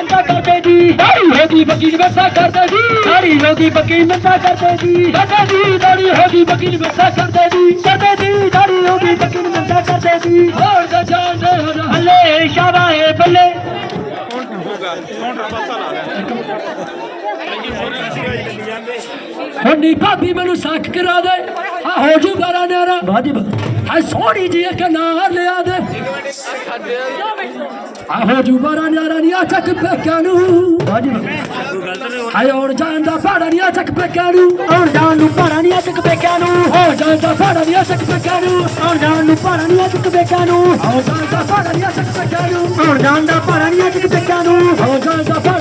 ਮਿੰਤਾ ਕਰਦੇ ਜੀ। ਦਾੜੀ ਹੋ ਗਈ ਮਿੰਤਾ ਕਰਦੇ ਜੀ। ਦਾੜੀ ਹੋ ਗਈ ਮਿੰਤਾ ਕਰਦੇ ਜੀ। ਕਰਦੇ ਜੀ ਦਾੜੀ ਹੋ ਗਈ ਵਕੀਲ ਮਿੰਤਾ ਕਰਦੇ ਜੀ। ਕਰਦੇ ਜੀ ਦਾੜੀ ਹੋ ਗਈ ਵਕੀਲ ਮਿੰਤਾ ਕਰਦੇ ਜੀ। ਹੋਰ ਦਾ ਜਾਨ ਦੇ ਹੱਲੇ ਸ਼ਾਬਾਏ ਬੱਲੇ। ਹੁੰਨੀ ਭਾਬੀ ਮੈਨੂੰ ਸਾਖ ਕਰਾ ਦੇ। ਆ ਹੋ ਜੂ ਬਾਰਾ ਨਿਆਰਾ ਵਾਜੀ ਆ ਸੋਹਣੀ ਜੀ ਇੱਕ ਨਾਰ ਲਿਆ ਦੇ। ਆ ਹੋ ਜੂ ਬਾਰਾ ਨਿਆਰਾ ਨੀ ਆ ਚੱਕ ਪੇਕਿਆਂ ਨੂੰ। ਵਾਜੀ ਹਾਏ ਆਉਣ ਜਾਣ ਦਾ ਭਾੜਾ ਨੀ ਆ ਚੱਕ ਪੇਕਿਆਂ ਨੂੰ। ਆਉਣ ਜਾਣ ਨੂੰ ਭਾੜਾ ਆ ਚੱਕ ਪੇਕਿਆਂ ਨੂੰ। ਆਉਣ ਜਾਣ ਦਾ ਭਾੜਾ ਨੀ ਆ ਚੱਕ ਪੇਕਿਆਂ ਨੂੰ। ਆਉਣ ਜਾਣ ਨੂੰ ਭਾੜਾ ਆ ਚੱਕ ਪੇਕਿਆਂ ਨੂੰ। ਆਉਣ ਜਾਣ ਦਾ ਭਾੜਾ ਨੀ ਆ ਚੱਕ ਪੇਕਿਆਂ ਨੂੰ। ਆਉਣ ਜਾਣ ਦਾ ਭਾੜਾ ਨੀ ਆ ਚੱਕ ਪੇਕਿਆਂ ਨੂੰ। ਆਉਣ ਜਾਣ ਦਾ ਭਾੜਾ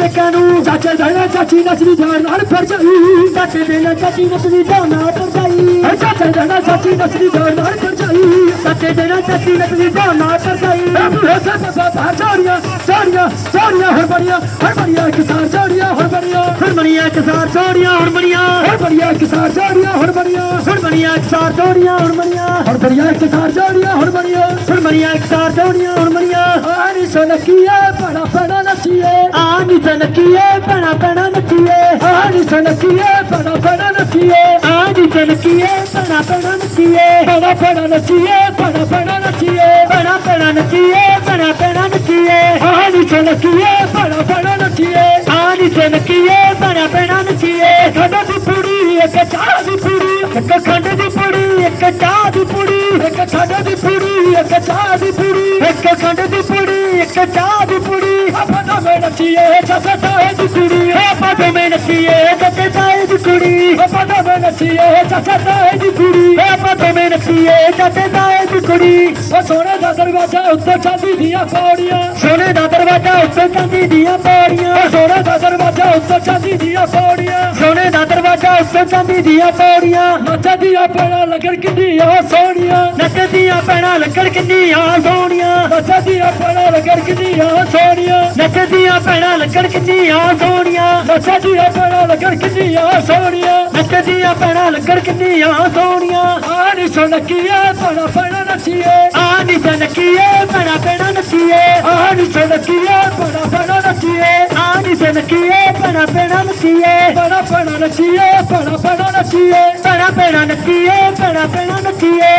ਭਾੜਾ ਨੀ ਚਾਚੇ ਦਾ ਚਾਚੀ ਨਸਲੀ ਜਾਨ ਨਾਲ ਫਿਰ ਜਾਈ। ਚਾਚੇ ਦੇ ਨਾਲ ਚਾਚੀ ਨਸਲੀ ਜਾਨ ਨਾਲ ਫਿਰ ਜਾਈ। ਚਾਚੇ ਦੇ ਨਾਲ ਚਾਚੀ ਨਸਲੀ ਜਾਨ ਨਾਲ ਫਿਰ ਜਾਈ। ਚਾਚੇ ਦੇ ਨਾਲ ਚਾਚੀ ਨਸਲੀ ਜਾਨ ਨਾਲ ਫਿਰ ਜਾਈ। ਬਾਬੂ ਸਾ ਸਾ ਸਾ ਜੋੜੀਆਂ ਜੋੜੀਆਂ ਜੋੜੀਆਂ ਹਰ ਬੜੀਆਂ ਹਰ ਬੜੀਆਂ ਕਿਸਾਨ ਜੋੜੀਆਂ ਹਰ ਬੜੀਆਂ ਹਰ ਬੜੀਆਂ ਕਿਸਾਨ ਜੋੜੀਆਂ ਹਰ ਬੜੀਆਂ ਹਰ ਬੜੀਆਂ ਕਿਸਾਨ ਜੋੜੀਆਂ ਹਰ ਬੜੀਆਂ ਹਰ ਬੜੀਆਂ ਕਿਸਾਨ ਜੋੜੀਆਂ ਹਰ ਬੜੀਆਂ ਹਰ ਬੜੀਆਂ ਕਿਸਾਨ ਜੋੜੀਆਂ ਹਰ ਬੜੀਆਂ ਹਰ ਬੜੀਆਂ ਕਿਸਾਨ ਜੋੜੀਆਂ ਹਰ ਬੜੀਆਂ ਬੜਾ ਨਸੀਏ ਆਨੀ ਸਨਕੀਏ ਬੜਾ ਬੜਾ ਨਸੀਏ ਆਨੀ ਸਨਕੀਏ ਬੜਾ ਬੜਾ ਨਸੀਏ ਆਨੀ ਸਨਕੀਏ ਬੜਾ ਬੜਾ ਨਸੀਏ ਬੜਾ ਬੜਾ ਨਸੀਏ ਬੜਾ ਬੜਾ ਨਸੀਏ ਬੜਾ ਬੜਾ ਨਸੀਏ ਬੜਾ ਬੜਾ ਨਸੀਏ ਆਨੀ ਸਨਕੀਏ ਬੜਾ ਬੜਾ ਨਸੀਏ ਆਨੀ ਸਨਕੀਏ ਬੜਾ ਬੜਾ ਨਸੀਏ ਖੰਡ ਦੀ ਪੂੜੀ, ਇੱਕ ਚਾਹ ਦੀ ਪੂੜੀ। ਇੱਕ ਖੰਡ ਦੀ ਪੂੜੀ, ਇੱਕ ਚਾਹ ਦੀ ਪੂੜੀ। ਇੱਕ ਖੰਡ ਦੀ ਪੂੜੀ, ਇੱਕ ਚਾਹ ਦੀ ਪੂੜੀ। ਇੱਕ ਖੰਡ ਦੀ ਪੂੜੀ, ਇੱਕ ਚਾਹ ਦੀ ਪੂੜੀ। ਆਪਾਂ ਨੱਚੀਏ ਚਾਚਾ ਚਾਹੇ ਦੀ ਕੁੜੀ ਆਪਾਂ ਦੋਵੇਂ ਨੱਚੀਏ ਚਾਚਾ ਚਾਹੇ ਦੀ ਕੁੜੀ ਆਪਾਂ ਦੋਵੇਂ ਨੱਚੀਏ ਚਾਚਾ ਚਾਹੇ ਦੀ ਕੁੜੀ ਆਪਾਂ ਦੋਵੇਂ ਨੱਚੀਏ ਚਾਚਾ ਚਾਹੇ ਦੀ ਕੁੜੀ ਉਹ ਸੋਨੇ ਦਾ ਦਰਵਾਜ਼ਾ ਉੱਤੇ ਚਾਂਦੀ ਦੀਆਂ ਪੌੜੀਆਂ। ਸੋਨੇ ਦਾ ਦਰਵਾਜ਼ਾ ਉੱਤੇ ਚਾਂਦੀ ਦੀਆਂ ਪੌੜੀਆਂ। ਉਹ ਸੋਨੇ ਦਾ ਦਰਵਾਜ਼ਾ ਉੱਤੇ ਚਾਂਦੀ ਦੀਆਂ ਪੌੜੀਆਂ। ਸੋਨੇ ਦਾ ਦਰਵਾਜ਼ਾ ਉੱਤੇ ਚਾਂਦੀ ਦੀਆਂ ਪੌੜੀਆਂ। ਨੱਚਦੀਆਂ ਪੈਣਾ ਲੱਗਣ ਕਿੰਨੀਆਂ ਸੋਹਣੀਆਂ। ਨੱਚਦੀਆਂ ਕਿੰਨੀਆਂ ਸੋਹਣੀਆਂ। ਨੱਚਦੀਆਂ ਪੈਣਾ ਲੱਗਣ ਕਿੰਨੀਆਂ ਸੋਹਣੀਆਂ। ਨੱਚਦੀਆਂ ਪੈਣਾ ਲੱਗਣ ਕਿੰਨੀਆਂ ਸੋਹਣੀਆਂ। ਨੱਚਦੀਆਂ ਪੈਣਾ ਲੱਗਣ ਕਿੰਨੀਆਂ ਸੋਹਣੀਆਂ। ਨੱਚਦੀਆਂ ਪੈਣਾ ਲੱਗਣ ਕਿੰਨੀਆਂ ਸੋਹਣੀਆਂ। ਆਨੀ ਸਨਕੀਏ ਪੈਣਾ ਪੈਣਾ ਨੱਚੀਏ। ਆਨੀ ਸਨਕੀਏ ਪੈਣਾ ਪੈਣਾ ਨੱਚੀਏ। ਆਨੀ ਸਨਕੀਏ ਪੈਣਾ ਪੈਣਾ ਨੱਚੀਏ। ਆਨੀ ਸਨਕੀਏ ਪੈਣਾ ਪੈਣਾ ਨੱਚੀਏ। ਪੈਣਾ ਪੈਣਾ ਨੱਚੀਏ ਪੈਣਾ ਪੈਣਾ ਨੱਚੀਏ। ਪੈਣਾ ਪੈਣਾ ਨੱਚੀਏ ਪੈਣਾ ਪੈਣਾ ਨੱਚੀਏ।